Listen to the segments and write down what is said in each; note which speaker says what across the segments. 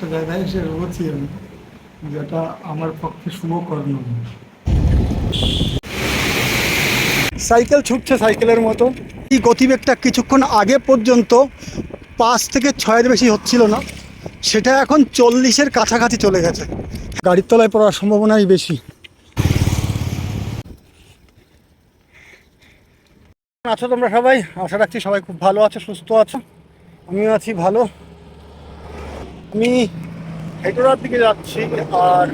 Speaker 1: একটা জায়গায় এসে যেটা আমার পক্ষে সাইকেল ছুটছে সাইকেলের মতো। এই গতিবেগটা কিছুক্ষণ আগে পর্যন্ত পাঁচ থেকে ছয়ের বেশি হচ্ছিল না, সেটা এখন চল্লিশের কাছাকাছি চলে গেছে। গাড়ির তলায় পড়ার সম্ভাবনাই বেশি। আছো তোমরা সবাই, আশা রাখছি সবাই খুব ভালো আছো, সুস্থ আছো। আমিও আছি ভালো। আমি হেটোরার দিকে যাচ্ছি আর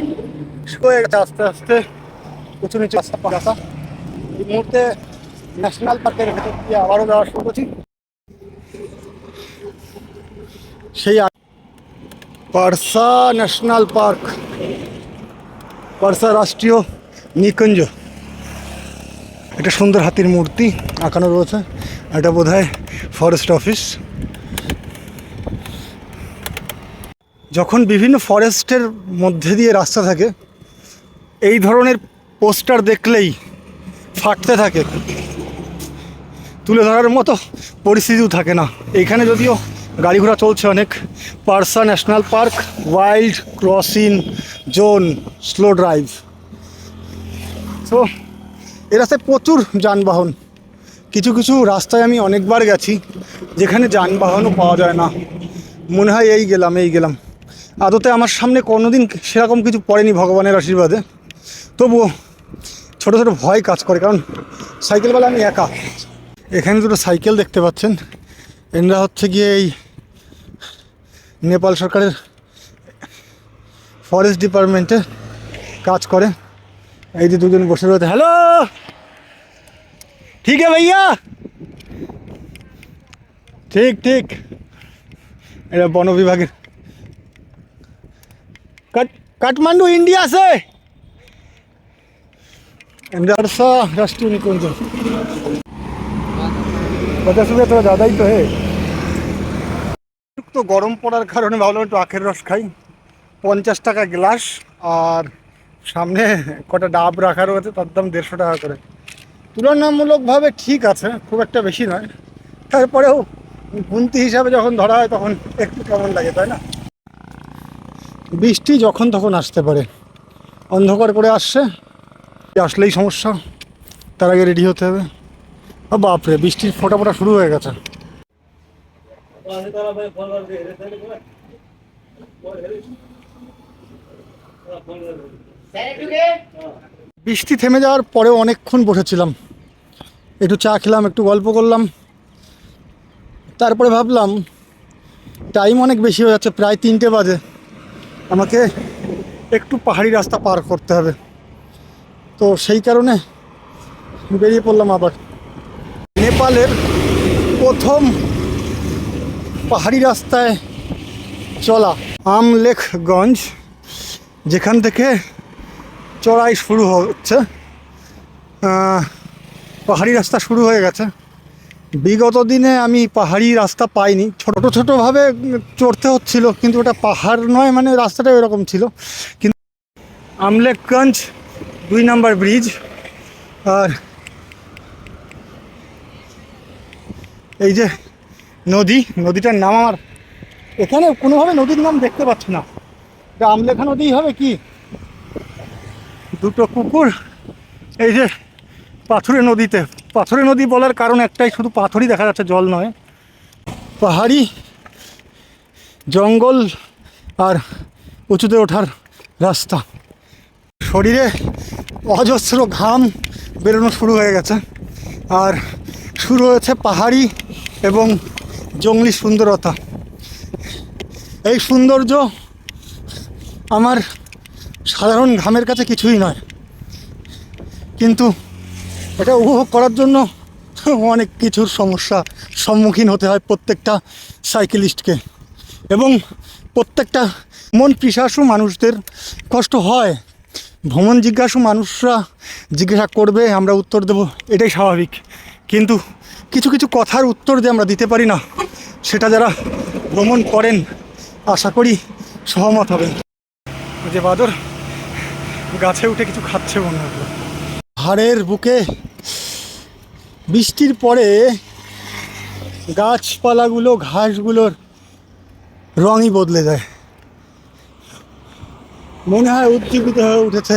Speaker 1: হয়ে গেছে আস্তে আস্তে উঁচু নিচু রাস্তা পাকা এই মুহূর্তে ন্যাশনাল পার্কের ভেতর দিয়ে আবারও যাওয়া শুরু করছি সেই পারসা ন্যাশনাল পার্ক, পারসা রাষ্ট্রীয় নিকুঞ্জ। একটা সুন্দর হাতির মূর্তি আঁকানো রয়েছে। এটা বোধ হয় ফরেস্ট অফিস। যখন বিভিন্ন ফরেস্টের মধ্যে দিয়ে রাস্তা থাকে, এই ধরনের পোস্টার দেখলেই ফাটতে থাকে। তুলে ধরার মতো পরিস্থিতিও থাকে না। এইখানে যদিও গাড়ি ঘোড়া চলছে অনেক, Parsa national park, wild crossing zone, slow drive. তো এ রাস্তায় প্রচুর যানবাহন। কিছু কিছু রাস্তায় আমি অনেকবার গেছি, যেখানে যানবাহনও পাওয়া যায় না। মনে হয় এই গেলাম এই গেলাম। আদতে আমার সামনে কোনোদিন সেরকম কিছু পড়েনি ভগবানের আশীর্বাদে। তবুও ছোটো ছোটো ভয় কাজ করে, কারণ সাইকেলবেলা আমি একা। এখানে দুটো সাইকেল দেখতে পাচ্ছেন। এনরা হচ্ছে গিয়ে এই নেপাল সরকারের ফরেস্ট ডিপার্টমেন্টে কাজ করে। এই যে দুজন বসে রয়েছে। হ্যালো! ঠিক আছে ভাইয়া? ঠিক ঠিক। এটা বন বিভাগের কাঠমান্ডু ইন্ডিয়া সে અઢારસો રાષ્ટ્રીય નિકુંજ তো হে। তো গরম পড়ার কারণে ভাবলাম একটু আখের রস খাই। পঞ্চাশ টাকা গ্লাস আর সামনে কটা ডাব রাখা রয়েছে তার দাম দেড়শো টাকা করে। তুলনামূলকভাবে ঠিক আছে খুব একটা বেশি নয়। তারপরেও গুনতি হিসাবে যখন ধরা হয় তখন একটু কেমন লাগে তাই না? বৃষ্টি যখন তখন আসতে পারে। অন্ধকার করে আসছে, আসলেই সমস্যা। তার আগে রেডি হতে হবে। বাপরে, বৃষ্টির ফোটা ফোটা শুরু হয়ে গেছে। বৃষ্টি থেমে যাওয়ার পরে অনেকক্ষণ বসেছিলাম। একটু চা খেলাম, একটু গল্প করলাম। তারপরে ভাবলাম টাইম অনেক বেশি হয়ে যাচ্ছে, প্রায় তিনটে বাজে। আমাকে একটু পাহাড়ি রাস্তা পার করতে হবে। তো সেই কারণে বেরিয়ে পড়লাম আবার। নেপালের প্রথম পাহাড়ি রাস্তায় চলা আমলেখগঞ্জ, যেখান থেকে চড়াই শুরু হচ্ছে। পাহাড়ি রাস্তা শুরু হয়ে গেছে। বিগত দিনে আমি পাহাড়ি রাস্তা পাইনি। ছোট, ছোটোভাবে চড়তে হচ্ছিল, কিন্তু ওটা পাহাড় নয় মানে রাস্তাটা এরকম ছিল। কিন্তু আমলেখগঞ্জ দুই নাম্বার ব্রিজ, আর এই যে নদী, নদীটার নাম আমার এখানে কোনোভাবে নদীর নাম দেখতে পাচ্ছি না। এটা আমলেখা নদীই হবে কি? দুটো কুকুর, এই যে পাথুরে নদীতে। পাথুরে নদী বলার কারণ একটাই, শুধু পাথরই দেখা যাচ্ছে, জল নয়। পাহাড়ি জঙ্গল আর উঁচুতে ওঠার রাস্তা। শরীরে অজস্র ঘাম বেরোনো শুরু হয়ে গেছে। আর শুরু হয়েছে পাহাড়ি এবং জঙ্গলি সুন্দরতা। এই সৌন্দর্য আমার সাধারণ ঘামের কাছে কিছুই নয়। কিন্তু এটা উপভোগ করার জন্য অনেক কিছুর সমস্যা সম্মুখীন হতে হয় প্রত্যেকটা সাইকেলিস্টকে। এবং প্রত্যেকটা মন পিসাসু মানুষদের কষ্ট হয়। ভ্রমণ জিজ্ঞাসু মানুষরা জিজ্ঞাসা করবে, আমরা উত্তর দেব, এটাই স্বাভাবিক। কিন্তু কিছু কিছু কথার উত্তর যে আমরা দিতে পারি না। সেটা যারা ভ্রমণ করেন, আশা করি সহমত হবে যে বাদর, গাছে উঠে কিছু খাচ্ছে মনে হলো পাহাড়ের বুকে বৃষ্টির পরে গাছপালাগুলো, ঘাসগুলোর রঙই বদলে যায়। মনে হয় উজ্জীবিত হয়ে উঠেছে,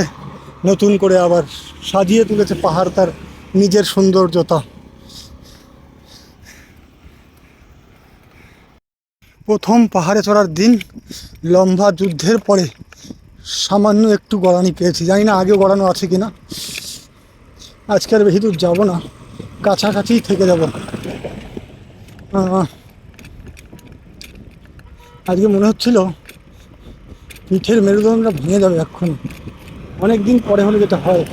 Speaker 1: নতুন করে আবার সাজিয়ে তুলেছে পাহাড় তার নিজের সৌন্দর্যতা। প্রথম পাহাড়ে চড়ার দিন, লম্বা যুদ্ধের পরে সামান্য একটু গড়ানি পেয়েছি। জানি না আগেও গড়ানো আছে কিনা। আজকে আর বেশি দূর যাব না। কাছাকাছি থেকে যাব। আজকে মনে হচ্ছিল পিঠের মেরুদণ্ডটা ভেঙে যাবে এক্ষুনি। অনেক দিন পরে হলে যেটা হয়।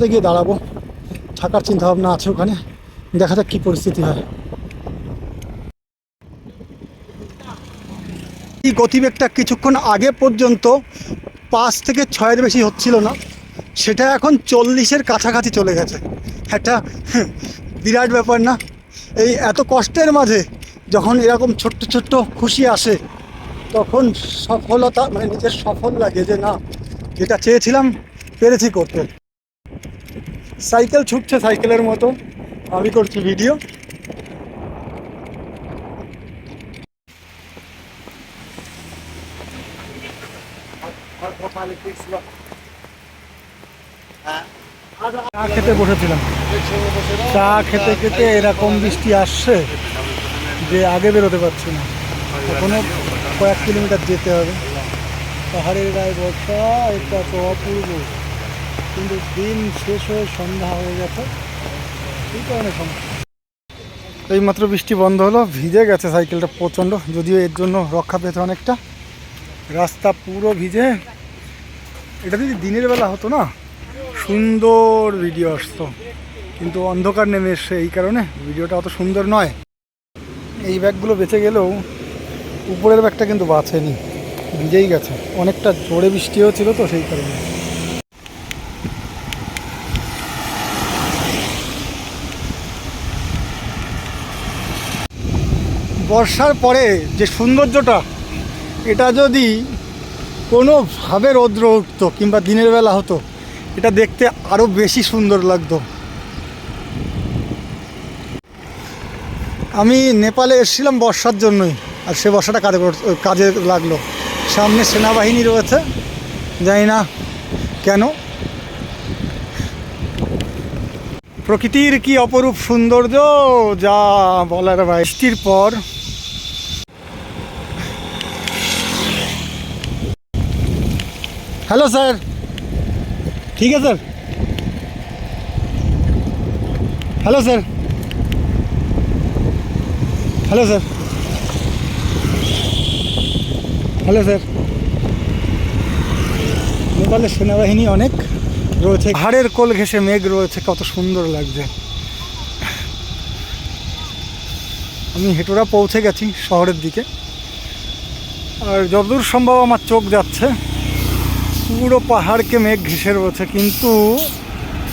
Speaker 1: তো গিয়ে দাঁড়াবো। থাকার চিন্তা ভাবনা আছে ওখানে। দেখা যাক কী পরিস্থিতি হয়। এই গতিবেগটা কিছুক্ষণ আগে পর্যন্ত পাঁচ থেকে ছয়ের বেশি হচ্ছিল না। সেটা এখন চল্লিশের কাছাকাছি চলে গেছে। একটা বিরাট ব্যাপার না? এই এত কষ্টের মাঝে যখন এরকম ছোট্ট ছোট্ট খুশি আসে, তখন সফলতা মানে নিজের সফল লাগে যে না, যেটা চেয়েছিলাম পেরেছি করতে। সাইকেল ছুটছে সাইকেলের মতো। আমি করছি ভিডিও। চা খেতে বসেছিলাম। চা খেতে খেতে এরকম বৃষ্টি আসছে যে আগে বেরোতে পারছি না। এখনও কয়েক কিলোমিটার যেতে হবে। পাহাড়ের গায়ে বর্ষা এটা তো অপূর্ব। কিন্তু দিন শেষ হয়ে সন্ধ্যা হয়ে গেছে। এই কারণে সমস্যা। এইমাত্র বৃষ্টি বন্ধ হলো, ভিজে গেছে সাইকেলটা প্রচণ্ড। যদিও এর জন্য রক্ষা পেতে অনেকটা। রাস্তা পুরো ভিজে। এটা যদি দিনের বেলা হতো না, সুন্দর ভিডিও আসতো। কিন্তু অন্ধকার নেমে এসছে এই কারণে ভিডিওটা অত সুন্দর নয়। এই ব্যাগগুলো বেঁচে গেলেও উপরের ব্যাগটা কিন্তু বাঁচেনি, ভিজেই গেছে। অনেকটা জোরে বৃষ্টি হচ্ছিল তো সেই কারণে। বর্ষার পরে যে সৌন্দর্যটা, এটা যদি কোনোভাবে রৌদ্র উঠতো কিংবা দিনের বেলা হতো, এটা দেখতে আরও বেশি সুন্দর লাগতো। আমি নেপালে এসেছিলাম বর্ষার জন্যই, আর সে বর্ষাটা কাজে কাজে লাগল। সামনে সেনাবাহিনী রয়েছে, জানি না কেন। প্রকৃতির কি অপরূপ সৌন্দর্য, যা বলার বৃষ্টির পর হ্যালো স্যার। ঠিক আছে? Sir hello sir. Hello sir. Hello sir. নেপালের সেনাবাহিনী অনেক রয়েছে। পাহাড়ের কোল ঘেঁষে মেঘ রয়েছে, কত সুন্দর লাগছে। আমি হেঁটোরা পৌঁছে গেছি শহরের দিকে। আর যতদূর সম্ভব আমার চোখ যাচ্ছে পুরো পাহাড়কে মেঘ ঘেঁষে রয়েছে, কিন্তু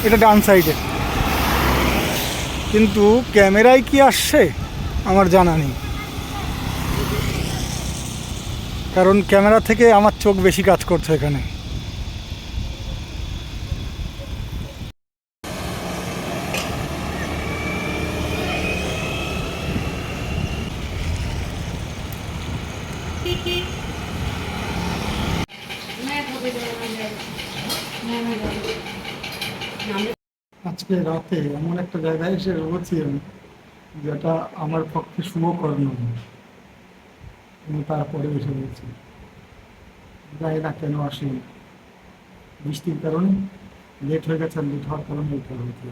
Speaker 1: এটা ডান সাইডে। কিন্তু ক্যামেরায় কি আসছে? আমার জানা নেই। কারণ ক্যামেরা থেকে আমার চোখ বেশি কাজ করছে এখানে। আজকে রাতে এমন একটা জায়গায় এসে রয়েছি আমি, যেটা আমার পক্ষে শুভকর্ণ আমি তারপরে এসে রয়েছি। যাই না কেন আসি বৃষ্টির কারণে লেট হয়ে গেছে লেট হওয়ার কারণে এটা হয়েছে